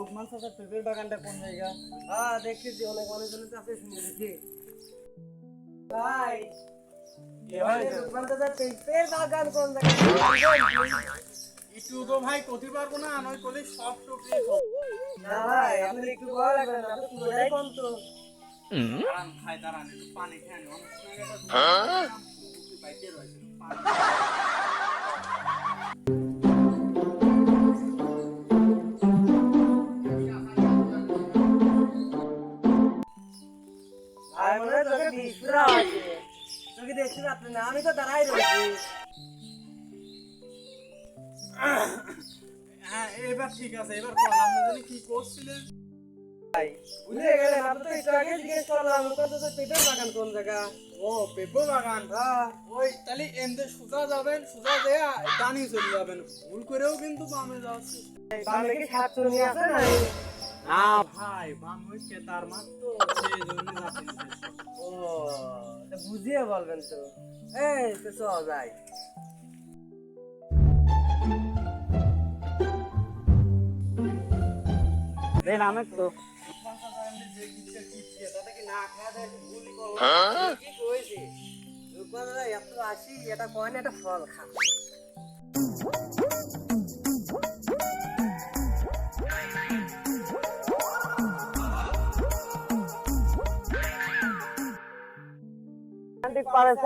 লোকমান চাচার পেঁপের বাগানটা কোন জায়গা? হ্যাঁ দেখতেছি অনেক মানুষজন আছে শুনেছি ভাই লোকমান দাদার পেঁপের বাগান কোন জায়গায়? একটু তো ভাই পারব না নয় করলে সব টুকরি না ভাই আপনি একটু ভালো লাগবে না আপনি পুরোটাই কোন তো। দাঁড়ান খাই দাঁড়ান পানি খেয়ে হ্যাঁ এবার ঠিক আছে এবার কোন আপনি জানি কি করছিলেন? বুঝে গেলেন আপনি তো একটু আগে জিজ্ঞেস করলাম লোকমান দাদার পেঁপের বাগান কোন জায়গা? ও পেঁপো বাগান হ্যাঁ ওই তাহলে এনতে সোজা যাবেন সোজা যেয়ে ডানি চলে যাবেন। ভুল করেও কিন্তু বামে যাচ্ছে। বামে কি সাতচল্লি আছে না? না ভাই বাম কেতার মাত্র সেই জন্য যাচ্ছে। ও বুঝিয়ে বলবেন তো। এই তো চল যাই দেন আমি তো। এটা কয় না এটা ফল খা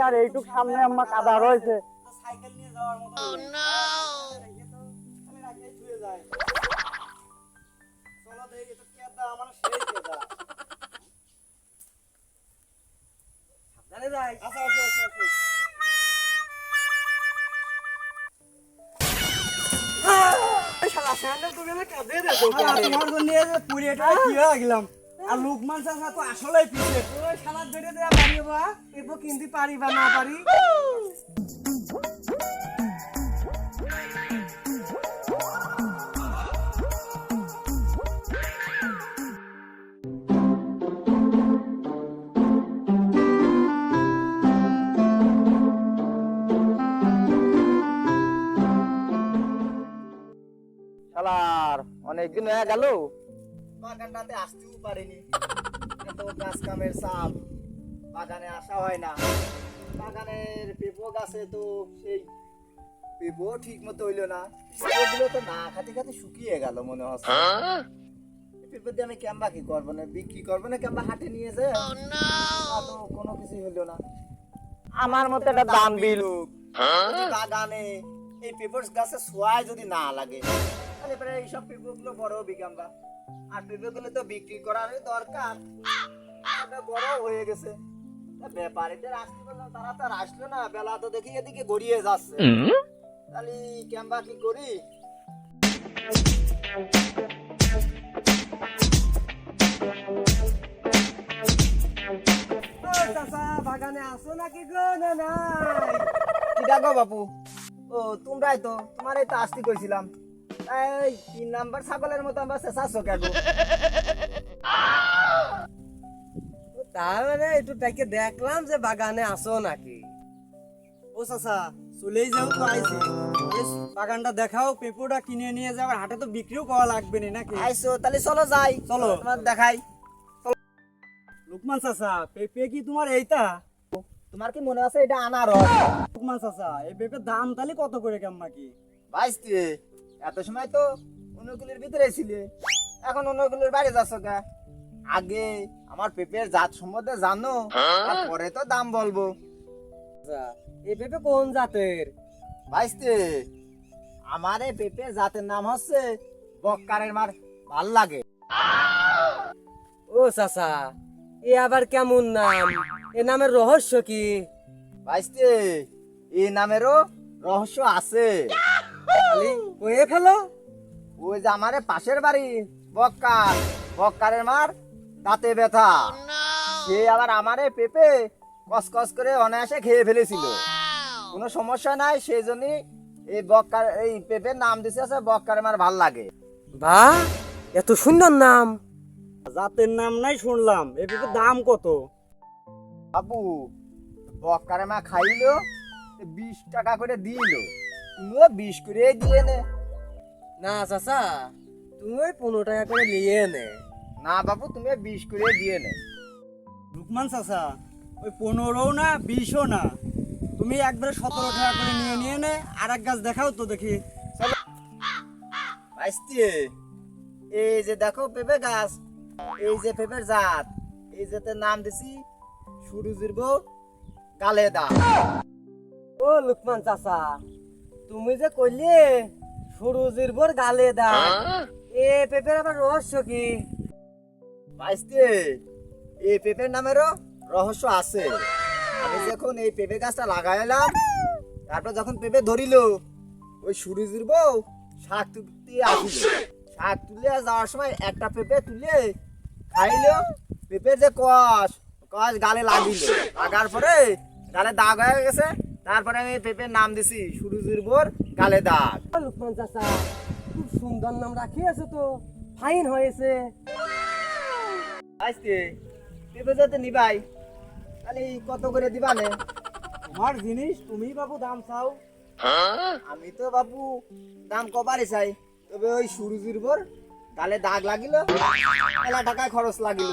আর এইটুক সামনে আমার কাদা রয়েছে। সাইকেল নিয়ে যাওয়ার মতো আর লোকমান চাচা তো আসলেই পিছে ওই সালাদ ধরে দেয়া পারি বা এরপর কিনতে পারি বা না পারি শালার অনেকদিন হয়ে গেল। বাগানটাতে আসতেও পারিনি। এত কাজ কামের চাপ। বাগানে আসা হয় না। বাগানের পেঁপো গাছে তো সেই পেঁপো ঠিক মতো হইল না। পেঁপোগুলো তো না খাতে খাতে শুকিয়ে গেল মনে হচ্ছে। পেঁপো দিয়ে আমি ক্যাম্বা কি করব না? বিক্রি করব না ক্যাম্বা হাটে নিয়ে যায়? তো কোনো কিছুই হইল না। আমার মতো একটা দাম বিল যদি বাগানে এই পেপার গাছে সোয়ায় যদি না লাগে তাহলে পরে এইসব পেপারগুলো বড় আর তো বিক্রি করার দরকার। বড় হয়ে গেছে। ব্যাপারীদের আসতে বললাম তারা তো আর আসলো না। বেলা তো দেখি এদিকে গড়িয়ে যাচ্ছে। তাহলে কি করি? বাগানে আসো নাকি গো? না নাই। কি ডাকো বাপু? ও তোমরাই তো। তোমারই তো আসতে কইছিলাম। এই তিন নাম্বার ছাগলের মতো আমরা কেন? একটু টাকে দেখলাম যে বাগানে আসো নাকি। ও চাচা চলেই যাও তো আইছে। বাগানটা দেখাও পেঁপোটা কিনে নিয়ে যাও হাটে তো বিক্রিও করা লাগবে না নাকি? আইসো তাহলে চলো যাই। চলো। তোমার দেখাই। লোকমান চাচা পেঁপে কি তোমার এইটা? তোমার কি মনে আছে এটা আনারস? লোকমান চাচা এই পেঁপের দাম তাহলে কত করে কেমন কি বাইসতে এত সময় তো অনুগুলির ভিতরে ছিলে। এখন অনুগুলির বাইরে যাচ্ছ কে আগে আমার পেঁপের জাত সম্বন্ধে জানো পরে তো দাম বলব। এই পেঁপে কোন জাতের? বাইসতে আমার এই পেঁপের জাতের নাম হচ্ছে বক্কারের মার। ভালো লাগে। ও চাচা এ আবার কেমন নাম? এ নামের রহস্য কি? বাইসতে এই নামেরও রহস্য আছে। কয়ে ফেলো। ওই যে আমার পাশের বাড়ি বক্কার। বক্কারের মার দাঁতে ব্যথা। সে আবার আমারে পেঁপে কসকস করে অনায়াসে খেয়ে ফেলেছিল। কোনো সমস্যা নাই সেই জন্যই এই বক্কার এই পেঁপের নাম দিছে আছে বক্কারের মার ভালো লাগে। বা এত সুন্দর নাম। জাতের নাম নাই শুনলাম এই পেঁপের দাম কত? বাবু বক্কারের মা খাইলো বিশ টাকা করে দিল। তুমিও বিশ করে দিয়ে নে। না চাচা তুমি পনেরো টাকা করে নিয়ে নে। না বাবু তুমি বিশ করে দিয়ে নে। রুকমান চাচা ওই পনেরো না বিশও না। তুমি একবারে সতেরো টাকা করে নিয়ে নিয়ে নে আর এক গাছ দেখাও তো দেখি। আসতে এই যে দেখো পেঁপে গাছ এই যে পেঁপের জাত এই জাতে নাম দিছি সুরুজির বউ কালেদা। ও লুকমান চাচা তুমি যে কইলে সুরুজির বোর গালে দা এ পেপের আবার রহস্য কি? আসতে এই পেঁপের নামেরও রহস্য আছে। আমি যখন এই পেঁপে গাছটা লাগাইলাম তারপর যখন পেঁপে ধরিল ওই সুরুজির বউ শাক তুলতে আসিল। শাক তুলে যাওয়ার সময় একটা পেঁপে তুলে খাইলো। পেঁপের যে কষ কষ গালে লাগিল। লাগার পরে গালে দাগ হয়ে গেছে। তারপরে আমি পেঁপের নাম দিছি সুরুজির বোর গালে দাগ। লুকমান চাচা খুব সুন্দর নাম রাখিয়েছে তো ফাইন হয়েছে। আসতে পেঁপে যাতে নিবাই তাহলে কত করে দিবানে তোমার জিনিস তুমি বাবু দাম চাও। আমি তো বাবু দাম কবারই চাই তবে ওই সুরুজির উপর গালে দাগ লাগিল মেলা টাকায় খরচ লাগিল।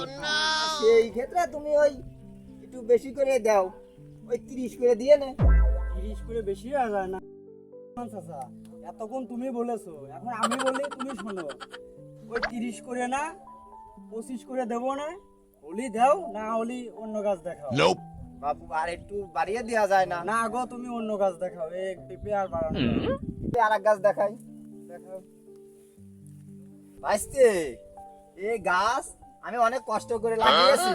সেই ক্ষেত্রে তুমি ওই একটু বেশি করে দাও ওই তিরিশ করে দিয়ে নে। তিরিশ করে বেশি হয়ে যায় না। চাচা এতক্ষণ তুমি বলেছ এখন আমি বলি তুমি শোনো। ওই তিরিশ করে না পঁচিশ করে দেবো না হলি দাও না হলি অন্য গাছ দেখাও। বাবু আর একটু বাড়িয়ে দেওয়া যায় না। না গো তুমি অন্য গাছ দেখাও এই পেঁপে আর বাড়ানো। আর এক গাছ দেখাই। দেখাও। ভাইস্তে এই গাছ আমি অনেক কষ্ট করে লাগিয়েছি।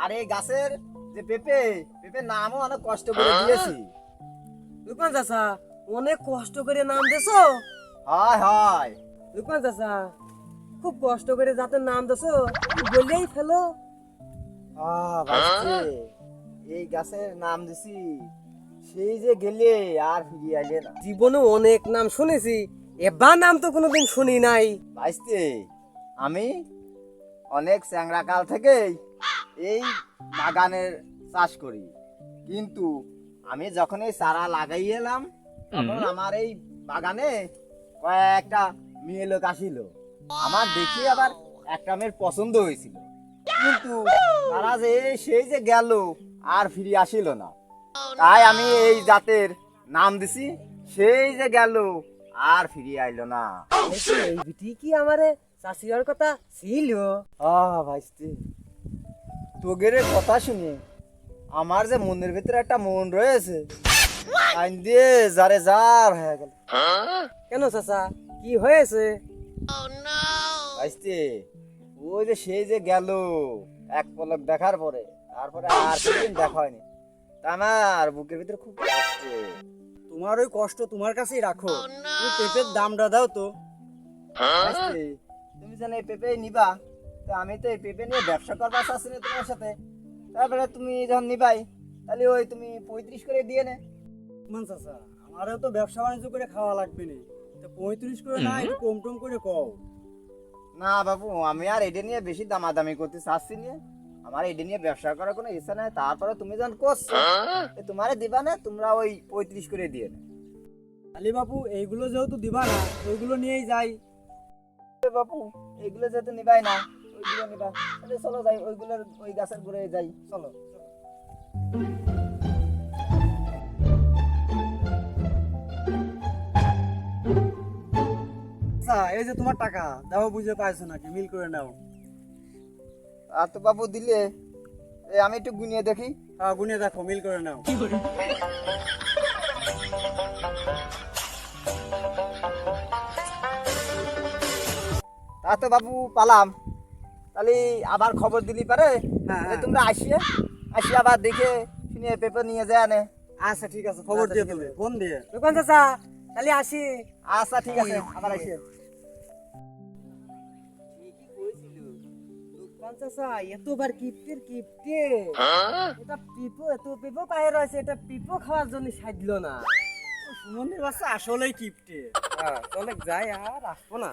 আর এই গাছের যে পেঁপে পেঁপের নামও অনেক কষ্ট করে দিয়েছি। লুকমান চাচা অনেক কষ্ট করে নাম দেছো। হয় হয়। লুকমান চাচা খুব কষ্ট করে যাতে নাম দেছো বললেই ফেলো। এই গাছের নাম দিছি সেই যে গেলে আর ফিরিয়ে আইলে না। জীবনে অনেক নাম শুনেছি এবার নাম তো কোনোদিন শুনি নাই। ভাইস্তে আমি অনেক চ্যাংরা কাল থেকেই এই বাগানের চাষ করি। কিন্তু আমি যখন এই চারা লাগাই এলাম তখন আমার এই বাগানে কয়েকটা মেয়ে লোক আসিল। আমার দেখি আবার একটা মেয়ের পছন্দ হয়েছিল। কিন্তু তারা যে সেই যে গেল আর ফিরে আসিল না। তাই আমি এই জাতের নাম দিছি সেই যে গেল আর ফিরে আইলো না। এই বিটি কি আমারে চাষিয়ার কথা ছিল? আহ ভাইস্তি তোগের কথা শুনে আমার যে মনের ভিতরে একটা মন রয়েছে আইন দিয়ে যারে যার হয়ে গেল। কেন চাচা? কি হয়েছে? ভাইস্তি ওই যে সেই যে গেল এক পলক দেখার পরে তারপরে আর কোনদিন দেখা হয়নি। আমার বুকের ভিতরে খুব কষ্ট। তোমার ওই কষ্ট তোমার কাছেই রাখো। তুমি পেঁপের দামটা দাও তো। তুমি জানো এই পেঁপে নিবা তো আমি তো এই পেঁপে নিয়ে ব্যবসা করবার চাচ্ছি না তোমার সাথে। তারপরে তুমি যখন নিবাই তাহলে ওই তুমি পঁয়ত্রিশ করে দিয়ে নে। মান চাচা আমারও তো ব্যবসা বাণিজ্য করে খাওয়া লাগবে না। তো পঁয়ত্রিশ করে না একটু কম টম করে কও। না বাবু আমি আর এটা নিয়ে বেশি দামাদামি করতে চাচ্ছি নিয়ে আমার এটা নিয়ে ব্যবসা করার কোনো ইচ্ছা নাই। তারপরে তুমি যখন করছ তোমারে দিবা না তোমরা ওই পঁয়ত্রিশ করে দিয়ে না। আলি বাপু এইগুলো যেহেতু দিবা না ওইগুলো নিয়েই যাই। এ বাবু এগুলো যেহেতু নিবাই না ওইগুলো নিবা তাহলে চলো যাই ওইগুলোর ওই গাছের ঘুরে যাই। চলো। আচ্ছা এই যে তোমার টাকা দাও বুঝে পাইছো নাকি? মিল করে নাও। আর তো বাবু দিলে এ আমি একটু গুনিয়ে দেখি। হ্যাঁ গুনে দেখো মিল করে নাও। তা তো বাবু পালাম। তাহলে আবার খবর দিলি পারে? হ্যাঁ, হ্যাঁ। তোমরা আসিয়ে আসিয়ে আবার দেখে শুনে পেপার নিয়ে যায় আনে আচ্ছা ঠিক আছে খবর আচ্ছা, দিয়ে দেবে ফোন দিয়ে লুকমান চাচা তাহলে আসি। আচ্ছা ঠিক আছে আবার এতবার কিপ্টের কিপ্টে। এটা পিপো এত পিপো পায়ে রয়েছে এটা পিপো খাওয়ার জন্য সাজল না। বাচ্চা আসলেই কিপটে। হ্যাঁ চলে যাই আর আসব না।